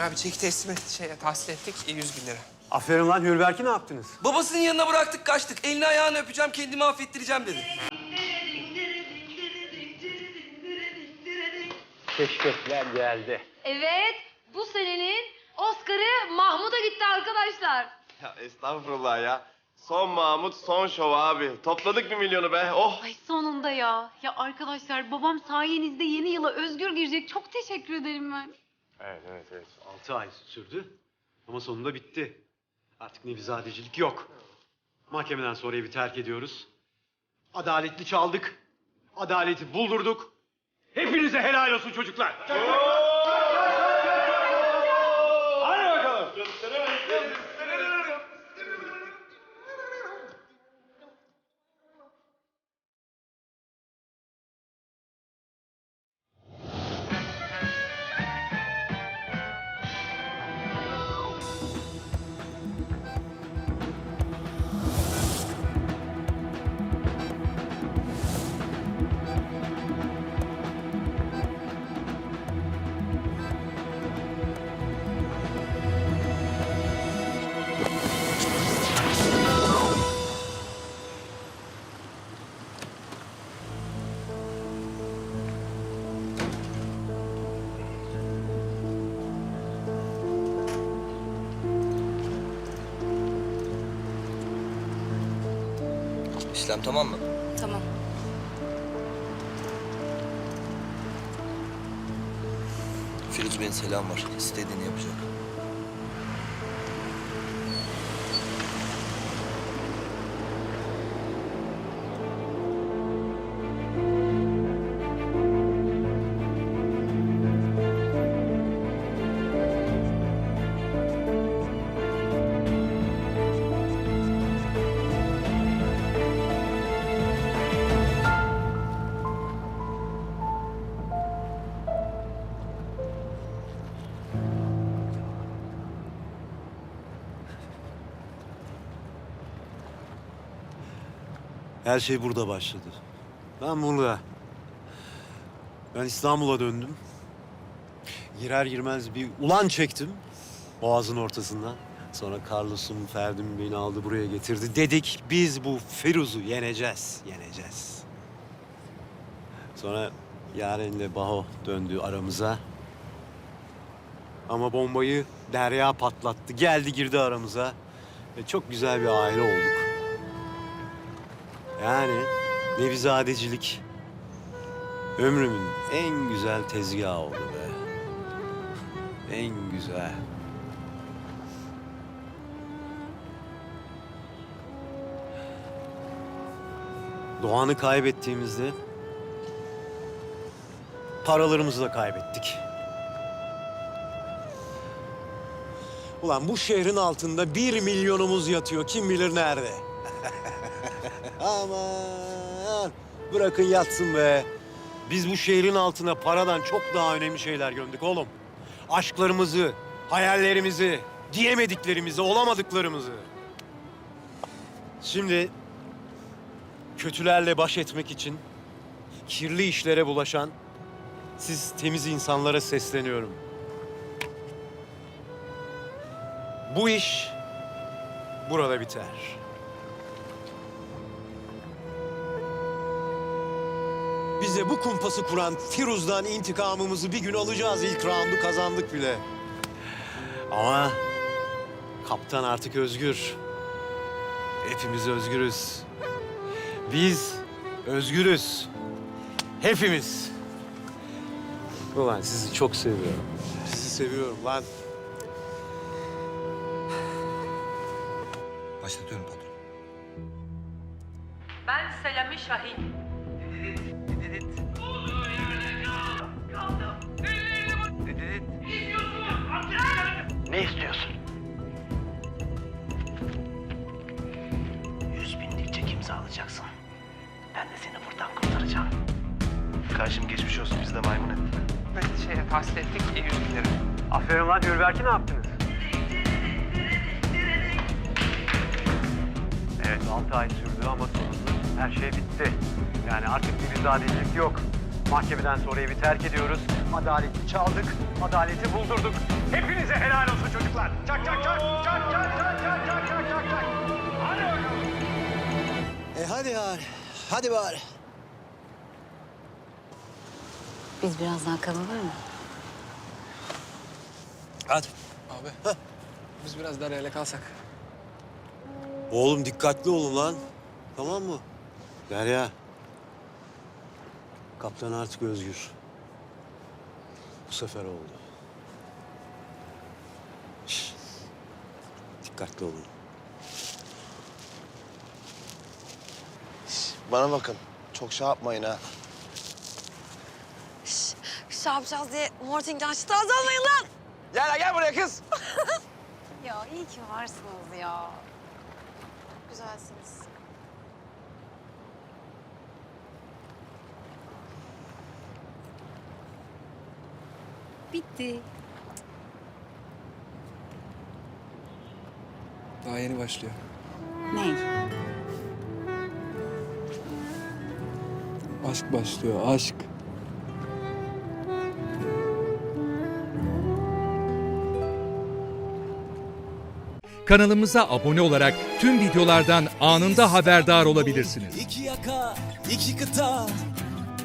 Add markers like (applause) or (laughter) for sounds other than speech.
Emre abi çeki teslim et, şeye, tahsil ettik. E, 100 bin lira. Aferin lan Hürberk'i ne yaptınız? Babasının yanına bıraktık kaçtık. Elini ayağını öpeceğim kendimi affettireceğim dedi. Keşkekler geldi. Evet, bu senenin Oscar'ı Mahmut'a gitti arkadaşlar. Ya estağfurullah ya. Son Mahmut, son şov abi. Topladık bir milyonu be. Oh! Ay sonunda ya. Ya arkadaşlar babam sayenizde yeni yıla özgür girecek. Çok teşekkür ederim ben. Evet, evet, evet. Altı ay sürdü ama sonunda bitti. Artık nevizadecilik yok. Mahkemeden sonra evi terk ediyoruz. Adaletli çaldık. Adaleti buldurduk. Hepinize helal olsun çocuklar. İşlem tamam mı? Tamam. Firuz Bey'in selam var. İstediğini yapacak. Her şey burada başladı. Ben burada. Ben İstanbul'a döndüm. Girer girmez bir ulan çektim. Boğazın ortasından. Sonra Carlos'um, Ferdim beni aldı buraya getirdi. Dedik biz bu Firuz'u yeneceğiz, yeneceğiz. Sonra Yaren'le Baho döndü aramıza. Ama bombayı Derya patlattı. Geldi girdi aramıza. Ve çok güzel bir aile olduk. Yani nevizadecilik ömrümün en güzel tezgahı oldu be. En güzel. Doğan'ı kaybettiğimizde paralarımızı da kaybettik. Ulan bu şehrin altında bir milyonumuz yatıyor. Kim bilir nerede? Aman bırakın yatsın be. Biz bu şehrin altına paradan çok daha önemli şeyler gömdük oğlum. Aşklarımızı, hayallerimizi, diyemediklerimizi, olamadıklarımızı. Şimdi kötülerle baş etmek için kirli işlere bulaşan siz temiz insanlara sesleniyorum. Bu iş burada biter. Bize bu kumpası kuran Firuz'dan intikamımızı bir gün alacağız. İlk roundu kazandık bile. Ama kaptan artık özgür. Hepimiz özgürüz. Biz özgürüz. Hepimiz. Ulan sizi çok seviyorum. Sizi seviyorum lan. Başlatıyorum patron. Ben Selami Şahin. Ne istiyorsun? Yüz binlikçe imza alacaksın. Ben de seni buradan kurtaracağım. Karşım geçmiş olsun. Biz de maymun ettik. Evet, şeye, tahsil ettik. E, 100 bin lira. Aferin lan Hürberk'i ne yaptınız? Evet altı ay sürdü ama sonunda her şey bitti. Yani artık bir zadecilik yok. Mahkemeden sonra evi terk ediyoruz. Adaleti çaldık, adaleti buldurduk. Hepinize helal olsun çocuklar. Çak çak çak, çak çak çak çak çak çak çak çak. Hadi bakalım. E hadi bari. Hadi bari. Biz biraz daha kalalım mı? Hadi. Abi. Biz biraz daha reale kalsak. Oğlum dikkatli olun lan. Tamam mı? Derya. Kaptan artık özgür. Bu sefer oldu. Şş. Dikkatli olun. Bana bakın. Çok şey yapmayın ha. Şey yapacağız diye Morting'den çıtı almayın lan. Gel gel buraya kız. (laughs) Ya iyi ki varsınız ya. Güzelsiniz. Bitti. Daha yeni başlıyor. Ne? Aşk başlıyor, aşk. Kanalımıza abone olarak tüm videolardan anında haberdar olabilirsiniz. İki yaka, iki kıta,